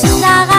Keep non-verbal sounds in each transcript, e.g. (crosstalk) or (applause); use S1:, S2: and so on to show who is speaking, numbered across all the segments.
S1: ချင်တာက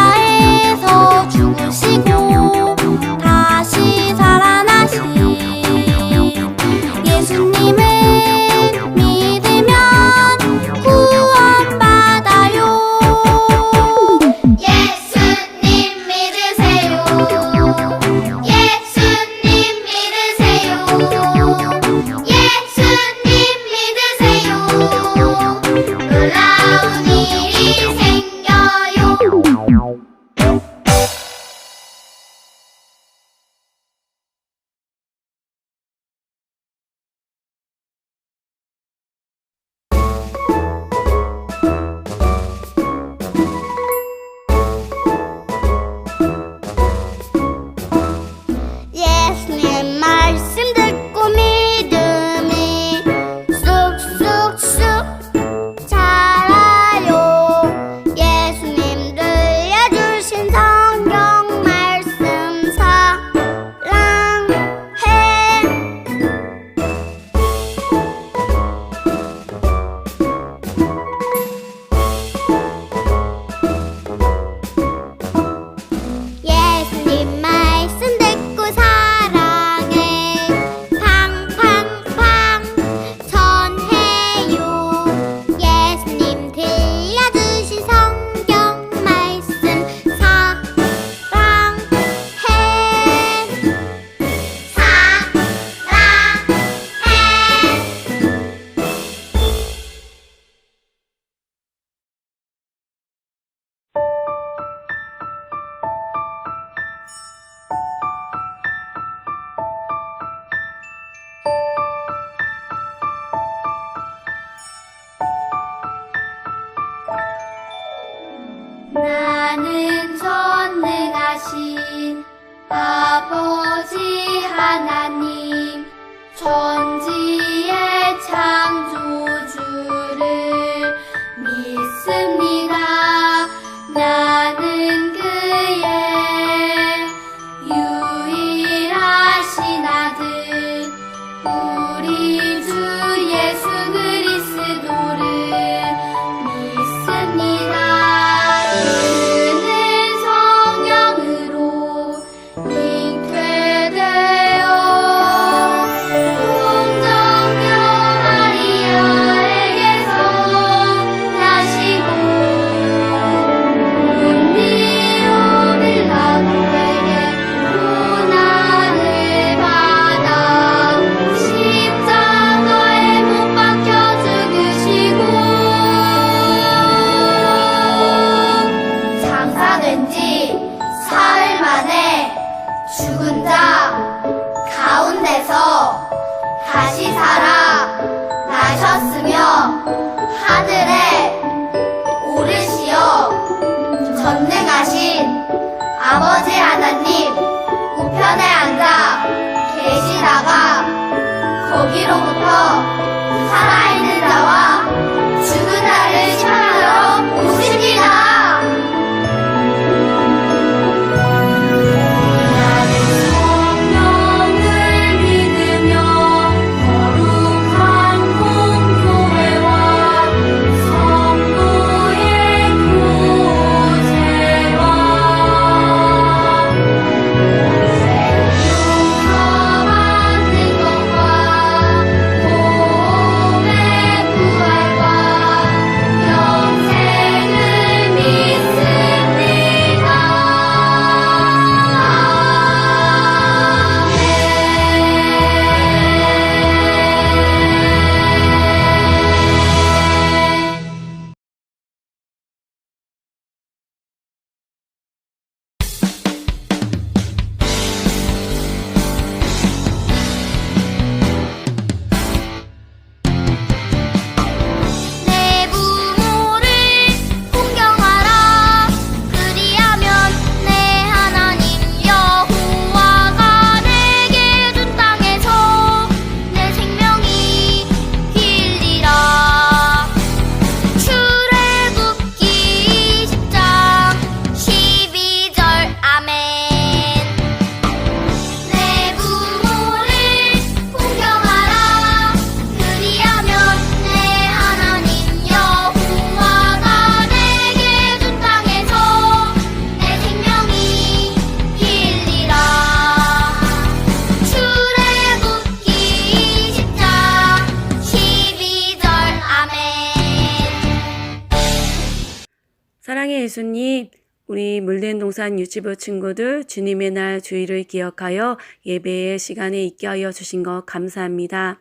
S2: 사랑의 예수님, 우리 물된 동산 유치부 친구들 주님의 날 주일을 기억하여 예배의 시간에 있게 하여 주신 것 감사합니다.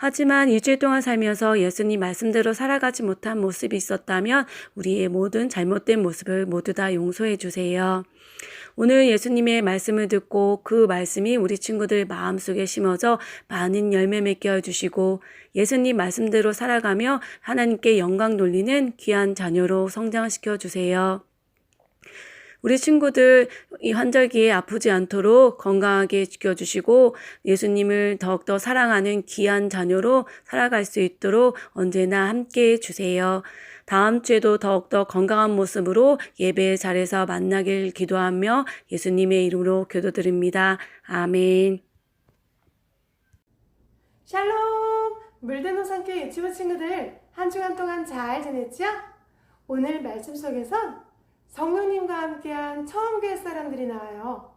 S2: 하지만 일주일 동안 살면서 예수님 말씀대로 살아가지 못한 모습이 있었다면 우리의 모든 잘못된 모습을 모두 다 용서해 주세요. 오늘 예수님의 말씀을 듣고 그 말씀이 우리 친구들 마음속에 심어져 많은 열매 맺게 해주시고 예수님 말씀대로 살아가며 하나님께 영광 돌리는 귀한 자녀로 성장시켜 주세요. 우리 친구들 이 환절기에 아프지 않도록 건강하게 지켜주시고 예수님을 더욱더 사랑하는 귀한 자녀로 살아갈 수 있도록 언제나 함께 해주세요. 다음 주에도 더욱더 건강한 모습으로 예배 자리에서 만나길 기도하며 예수님의 이름으로 교도드립니다. 아멘.
S3: 샬롬! 물든 호산교회 유치부 친구들 한 주간 동안 잘 지냈죠? 오늘 말씀 속에선 성령님과 함께한 처음 교회 사람들이 나와요.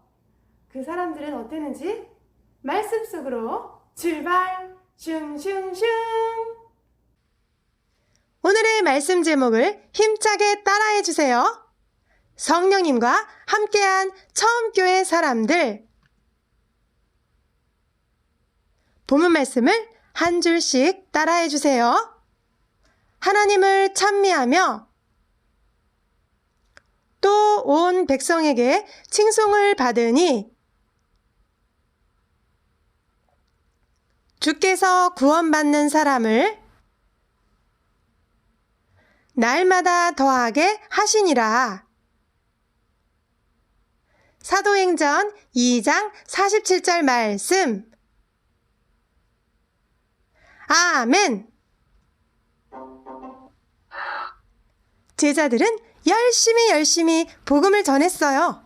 S3: 그 사람들은 어땠는지 말씀 속으로 출발! 슝슝슝! 오늘의 말씀 제목을 힘차게 따라해 주세요. 성령님과 함께한 처음 교회 사람들 본문 말씀을 한 줄씩 따라해 주세요. 하나님을 찬미하며 또 온 백성에게 칭송을 받으니 주께서 구원받는 사람을 날마다 더하게 하시니라. 사도행전 2장 47절 말씀. 아멘. 제자들은 열심히 열심히 복음을 전했어요.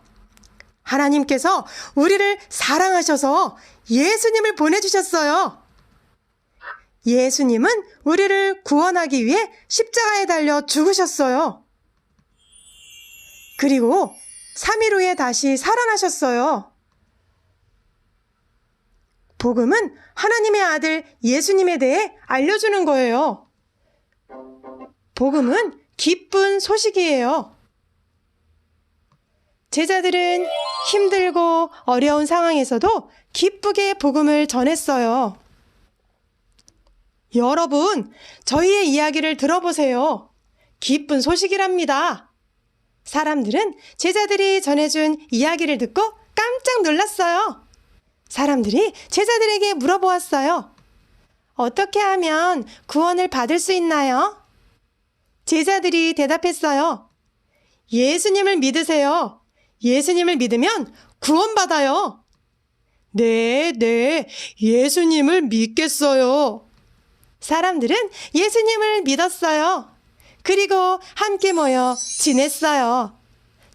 S3: 하나님께서 우리를 사랑하셔서 예수님을 보내주셨어요. 예수님은 우리를 구원하기 위해 십자가에 달려 죽으셨어요. 그리고 3일 후에 다시 살아나셨어요. 복음은 하나님의 아들 예수님에 대해 알려주는 거예요. 복음은 기쁜 소식이에요. 제자들은 힘들고 어려운 상황에서도 기쁘게 복음을 전했어요. 여러분, 저희의 이야기를 들어보세요. 기쁜 소식이랍니다. 사람들은 제자들이 전해준 이야기를 듣고 깜짝 놀랐어요. 사람들이 제자들에게 물어보았어요. 어떻게 하면 구원을 받을 수 있나요? 제자들이 대답했어요. 예수님을 믿으세요. 예수님을 믿으면 구원받아요. 네, 네, 예수님을 믿겠어요. 사람들은 예수님을 믿었어요. 그리고 함께 모여 지냈어요.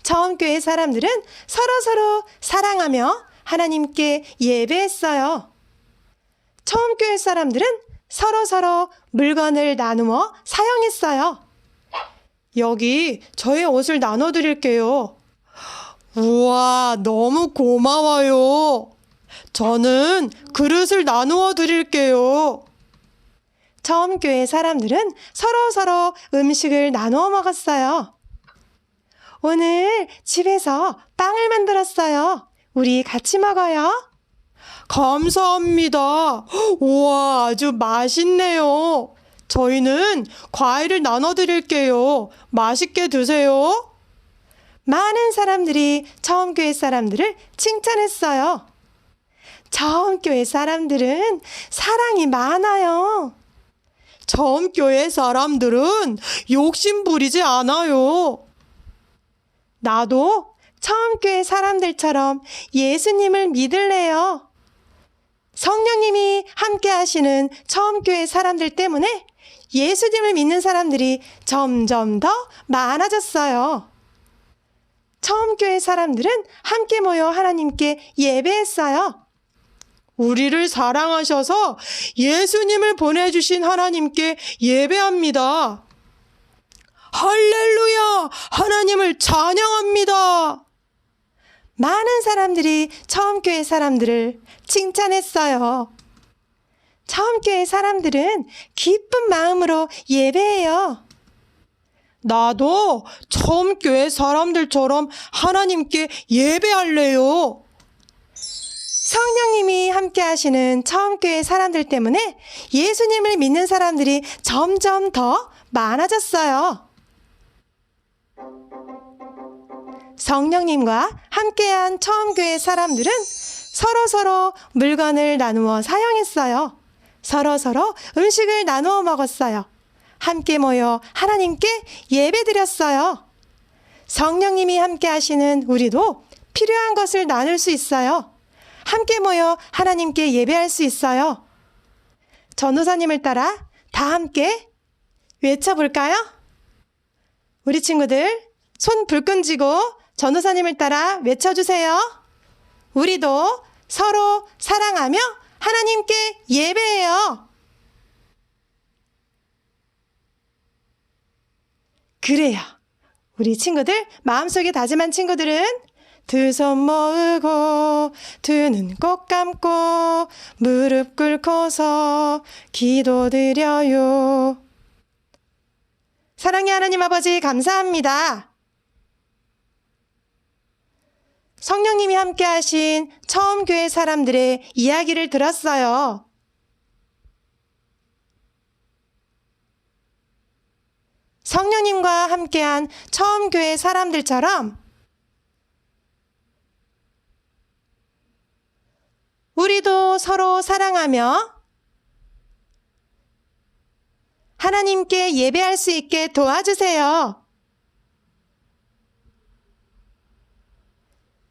S3: 처음 교회 사람들은 서로서로 사랑하며 하나님께 예배했어요. 처음 교회 사람들은 서로서로 물건을 나누어 사용했어요. 여기 저의 옷을 나눠드릴게요. 우와, 너무 고마워요. 저는 그릇을 나누어 드릴게요. 처음 교회 사람들은 서로서로 음식을 나누어 먹었어요. 오늘 집에서 빵을 만들었어요. 우리 같이 먹어요. 감사합니다. (gasps) 우와, 아주 맛있네요. 저희는 과일을 나눠드릴게요. 맛있게 드세요. 많은 사람들이 처음 교회 사람들을 칭찬했어요. 처음 교회 사람들은 사랑이 많아요. 처음 교회 사람들은 욕심 부리지 않아요. 나도 처음 교회 사람들처럼 예수님을 믿을래요. 성령님이 함께 하시는 처음 교회 사람들 때문에 예수님을 믿는 사람들이 점점 더 많아졌어요. 처음 교회 사람들은 함께 모여 하나님께 예배했어요. 우리를 사랑하셔서 예수님을 보내주신 하나님께 예배합니다. 할렐루야! 하나님을 찬양합니다! 많은 사람들이 처음 교회 사람들을 칭찬했어요. 처음 교회 사람들은 기쁜 마음으로 예배해요. 나도 처음 교회 사람들처럼 하나님께 예배할래요. 성령님이 함께 하시는 처음 교회 사람들 때문에 예수님을 믿는 사람들이 점점 더 많아졌어요. 성령님과 함께한 처음 교회 사람들은 서로서로 물건을 나누어 사용했어요. 서로서로 음식을 나누어 먹었어요. 함께 모여 하나님께 예배드렸어요. 성령님이 함께 하시는 우리도 필요한 것을 나눌 수 있어요. 함께 모여 하나님께 예배할 수 있어요. 전도사님을 따라 다 함께 외쳐볼까요? 우리 친구들 손 불끈 쥐고 전도사님을 따라 외쳐주세요. 우리도 서로 사랑하며 하나님께 예배해요. 그래요. 우리 친구들, 마음속에 다짐한 친구들은 두 손 모으고, 두 눈 꼭 감고, 무릎 꿇고서 기도드려요. 사랑의 하나님 아버지, 감사합니다. 성령님이 함께 하신 처음 교회 사람들의 이야기를 들었어요. 성령님과 함께한 처음 교회 사람들처럼 우리도 서로 사랑하며 하나님께 예배할 수 있게 도와주세요.